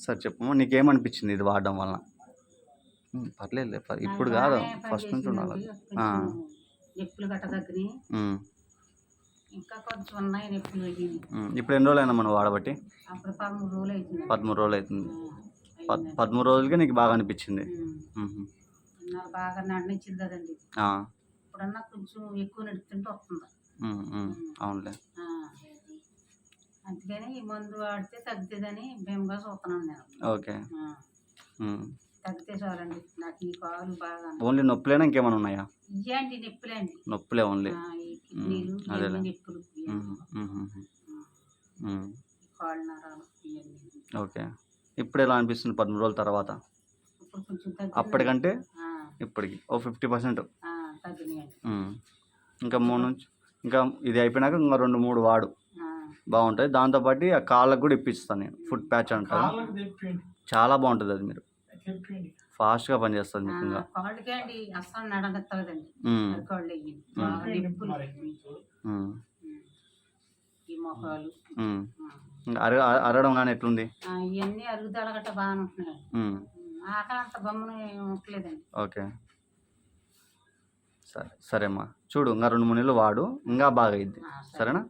సరే చెప్పమ్మా నీకేమనిపించింది ఇది వాడడం వలన? ఉమ్, పర్లేదులే పర్- ఇప్పుడు కాదు. ఫస్ట్ నుంచి ఉండాలి. అది. ఆ, నొప్పులు గట్ట తగ్గినాయి. ఉమ్, ఇంకా కొంచెం ఉన్నాయి నొప్పులు తగ్గినాయి ఉమ్. ఇప్పుడు ఎన్ని రోజులు అయినా మనం వాడబట్టి? అప్పుడు పదమూడు రోజులు అవుతుంది పదమూడు రోజులు అవుతుంది పదమూడు రోజులకే నీకు బాగా అనిపించింది. ఉమ్. ఉహు. నాకు బాగా నడిచింది కదండి. ఆ, ఇప్పుడన్నా కొంచెం ఎక్కువ నడుపుతుంటే వస్తుంది. ఉమ్, ఉమ్, అవునులే. ఈ మందు వాడితే తగ్గుతుందని చూస్తున్నాను నేను. ఓకే. తగ్గితే చాలండి. నాకు ఈ కాలు బాగా ఓన్లీ నొప్పులేనా ఇంకేమైనా ఉన్నాయా? ఇయ్యండి నొప్పులేండి నొప్పులే ఓన్లీ. నొప్పులు కాళ్ళు నరాలు ఓకే. ఇప్పుడు ఎలా అనిపిస్తుంది పదమూడు రోజుల తర్వాత? అప్పటికంటే ఇప్పటికి ఓ ఫిఫ్టీ పర్సెంట్. ఇంకా మూడు నుంచి ఇంకా ఇది అయిపోయినాక ఇంకా రెండు మూడు వాడు. బాగుంటుంది దాంతోపాటు ఆ కాళ్ళకు కూడా ఇప్పిస్తాను నేను. ఫుట్ ప్యాచ్ తెప్పియండి. చాలా బాగుంటుంది అది మీరు. ఫాస్ట్గా పనిచేస్తుంది మీకు ఇంకా అర అర- అరగడం కానీ ఎట్లుంది? ఆ, ఇవన్నీ అరుగుదల గట్ట బాగానే ఉంటున్నాయి. ఉమ్, ఆకలి అంత బొమ్మను ఉండలేదండి ఓకే. సరే సరే అమ్మా చూడు ఇంకా రెండు మూడు నెలలు వాడు ఇంకా బాగా అయింది. సరేనా?